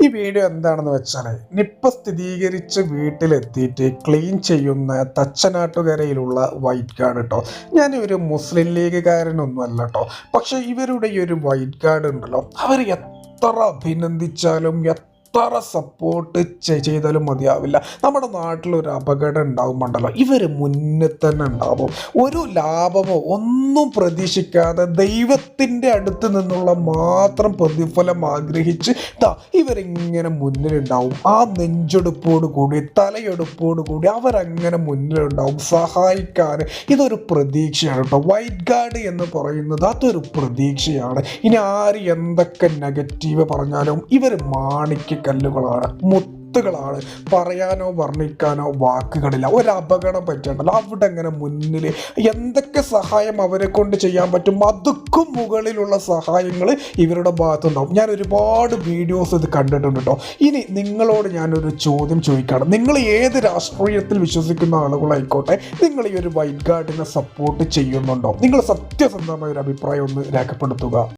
ഈ വീഡിയോ എന്താണെന്ന് വെച്ചാൽ നിപ്പ സ്ഥിരീകരിച്ച് വീട്ടിലെത്തിയിട്ട് ക്ലീൻ ചെയ്യുന്ന തച്ചനാട്ടുകരയിലുള്ള വൈറ്റ് കാർഡ് കേട്ടോ ഞാൻ ഒരു മുസ്ലിം ലീഗുകാരനൊന്നും അല്ല കേട്ടോ പക്ഷേ ഇവരുടെ ഈ ഒരു വൈറ്റ് കാർഡ് ഉണ്ടല്ലോ അവർ എത്ര അഭിനന്ദിച്ചാലും എത്ര സപ്പോർട്ട് ചെയ്താലും മതിയാവില്ല. നമ്മുടെ നാട്ടിലൊരു അപകടം ഉണ്ടാകുമ്പോണ്ടല്ലോ ഇവർ മുന്നിൽ തന്നെ ഉണ്ടാവും. ഒരു ലാഭമോ ഒന്നും പ്രതീക്ഷിക്കാതെ ദൈവത്തിന്റെ അടുത്ത് നിന്നുള്ള മാത്രം പ്രതിഫലം ആഗ്രഹിച്ച് ദാ ഇവരിങ്ങനെ മുന്നിലുണ്ടാവും. ആ നെഞ്ചെടുപ്പോട് കൂടി തലയെടുപ്പോട് കൂടി അവരങ്ങനെ മുന്നിലുണ്ടാവും. സഹായിക്കാൻ ഇതൊരു പ്രതീക്ഷയാണ് കേട്ടോ. വൈറ്റ് ഗാർഡ് എന്ന് പറയുന്നത് അതൊരു പ്രതീക്ഷയാണ്. ഇനി ആര് എന്തൊക്കെ നെഗറ്റീവ് പറഞ്ഞാലും ഇവർ മാണിക്യക്കല്ലുകളാണ് മുത്തുകളാണ്. പറയാനോ വർണിക്കാനോ വാക്കുകളില്ല. ഒരു അപകടം പറ്റണ്ടല്ലോ അവിടെ അങ്ങനെ മുന്നിൽ എന്തൊക്കെ സഹായം അവരെ കൊണ്ട് ചെയ്യാൻ പറ്റും? അതുക്കും മുകളിലുള്ള സഹായങ്ങൾ ഇവരുടെ ഭാഗത്തുണ്ടാവും. ഞാൻ ഒരുപാട് വീഡിയോസ് ഇത് കണ്ടിട്ടുണ്ട് കേട്ടോ. ഇനി നിങ്ങളോട് ഞാനൊരു ചോദ്യം ചോദിക്കുകയാണ് നിങ്ങൾ ഏത് രാഷ്ട്രീയത്തിൽ വിശ്വസിക്കുന്ന ആളുകളായിക്കോട്ടെ നിങ്ങൾ ഈ ഒരു വൈറ്റ് ഗാർഡിനെ സപ്പോർട്ട് ചെയ്യുന്നുണ്ടോ? നിങ്ങൾ സത്യസന്ധമായ ഒരു അഭിപ്രായം ഒന്ന് രേഖപ്പെടുത്തുക.